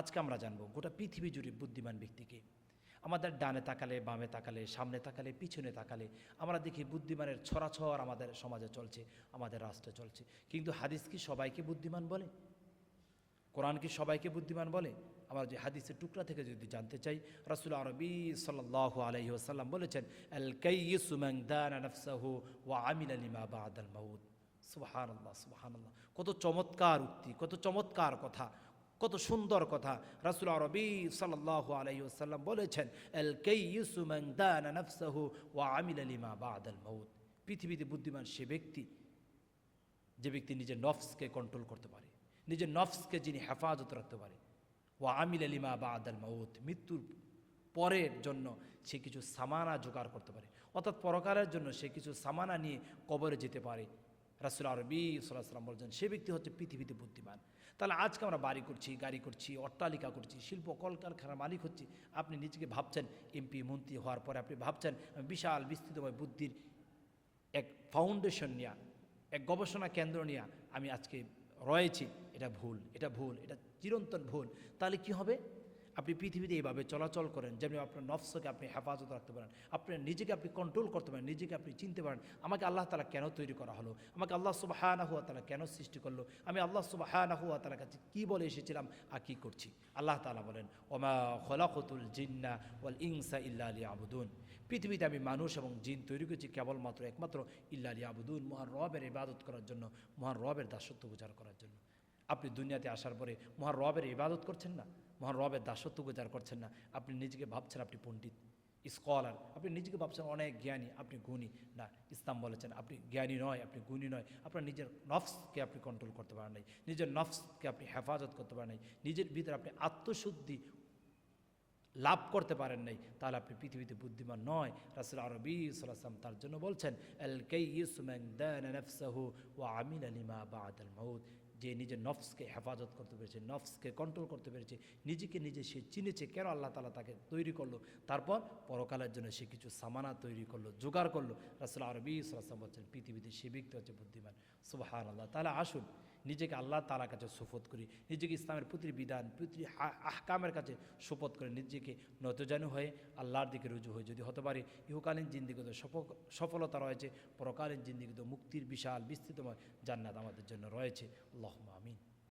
আজকে আমরা জানব, গোটা পৃথিবী জুড়ে বুদ্ধিমান ব্যক্তিকে। আমাদের ডানে তাকালে, বামে তাকালে, সামনে তাকালে, পিছনে তাকালে আমরা দেখি বুদ্ধিমানের ছড়াছড় আমাদের সমাজে চলছে, আমাদের রাষ্ট্রে চলছে। কিন্তু হাদিস কি সবাইকে বুদ্ধিমান বলে? কোরআন কি সবাইকে বুদ্ধিমান বলে? আমার যে হাদিসের টুকরা থেকে যদি জানতে চাই, রাসুল আরবি সাল্লাহ আলহি আসাল্লাম বলেছেন, আল নফসাহু ওয়া আমিল আলিমা বাদ আল মাউদ কত চমৎকার উক্তি, কত চমৎকার কথা। কত সুন্দর কথা। রাসুল আরবি সাল্লাহ আলহি আসাল্লাম বলেছেন, আল কাইসুমাং দান ওয়া আমিল আলিমা আল মাউদ পৃথিবীতে বুদ্ধিমান সে ব্যক্তি, যে ব্যক্তি নিজের নফসকে কন্ট্রোল করতে পারে, নিজের নফসকে যিনি হেফাজত রাখতে পারে। ও আমিল আলিমা বা আদাল মাউত, মৃত্যুর পরের জন্য সে কিছু সামানা জোগাড় করতে পারে। অর্থাৎ পরকালের জন্য সে কিছু সামানা নিয়ে কবরে যেতে পারে। রাসুল আরবি সাল্লাম বলছেন, সে ব্যক্তি হচ্ছে পৃথিবীতে বুদ্ধিমান। তাহলে আজকে আমরা বাড়ি করছি, গাড়ি করছি, অট্টালিকা করছি, শিল্প, কলকারখানার মালিক হচ্ছি। আপনি নিজেকে ভাবছেন, এমপি, মন্ত্রী হওয়ার পরে আপনি ভাবছেন, বিশাল বিস্তৃতময় বুদ্ধির এক ফাউন্ডেশন নিয়ে, এক গবেষণা কেন্দ্র নিয়ে আমি আজকে রয়েছি। এটা ভুল এটা ভুল, এটা চিরন্তন ভুল। তাহলে কি হবে? আপনি পৃথিবীতে এইভাবে চলাচল করেন, যেমনি আপনার নফসকে আপনি হেফাজত রাখতে পারেন আপনার নিজেকে আপনি কন্ট্রোল করতে পারেন, নিজেকে আপনি চিনতে পারেন, আমাকে আল্লাহ তালা কেন তৈরি করা হলো, আমাকে আল্লাহ সুবাহানা হুয়া তালা কেন সৃষ্টি করল, আমি আল্লাহ সুবাহানা হুয়া তালার কাছে কী বলে এসেছিলাম আর কী করছি? আল্লাহ তালা বলেন, ওমা খলাকতুল জিন্না ওয়াল ইংসা ইল্লা আলী আবুদুন পৃথিবীতে আমি মানুষ এবং জিন তৈরি করেছি কেবলমাত্র, একমাত্র ইল্লা আলী আবুদুন মহান রবের ইবাদত করার জন্য, মহান রবের দাসত্ব গুজার করার জন্য। আপনি দুনিয়াতে আসার পরে মহান রবের ইবাদত করছেন না? মহান রবের দাসত্ব গুজার করছেন না? আপনি নিজেকে ভাবছেন আপনি পণ্ডিত স্কলার আপনি নিজেকে ভাবছেন অনেক জ্ঞানী, আপনি গুণী। না, ইসলাম বলেছেন আপনি জ্ঞানী নয়, আপনি গুণী নয়। আপনার নিজের নফসকে আপনি কন্ট্রোল করতে পারেন নাই, নিজের নফসকে আপনি হেফাজত করতে পারেন নাই, নিজের ভিতরে আপনি আত্মশুদ্ধি লাভ করতে পারেন নাই, তাহলে আপনি পৃথিবীতে বুদ্ধিমান নয়। রাসুল আরবি সাল্লাম তার জন্য বলছেন এল কে ইউসুম্যাং দেন নফসাহু ও আমিন আলিমা বা আদাল যে নিজের নফসকে হেফাজত করতে পেরেছে, নফসকে কন্ট্রোল করতে পেরেছে, নিজেকে নিজে সে চিনেছে কেন আল্লাহ তালা তাকে তৈরি করল, তারপর পরকালের জন্য সে কিছু সামানা তৈরি করল, জোগাড় করল। রাসুল আরবি সাল্লাম বলছেন, পৃথিবীতে সে ব্যক্তি হচ্ছে বুদ্ধিমান। সুবাহান আল্লাহ তাহলে আসুন নিজেকে আল্লাহ তালার কাছে সুফত করি, নিজেকে ইসলামের প্রতি বিধান প্রতি আহকামের কাছে সুপথ করে, নিজেকে নতজানু হয়ে আল্লাহর দিকে রুজু হয়ে যদি হতে পারে ইহকালীন জিন্দিগিতে সফলতা রয়েছে, পরকালীন জিন্দিগত মুক্তির বিশাল বিস্তৃতময় জান্নাত আমাদের জন্য রয়েছে। আল্লাহ আমিন।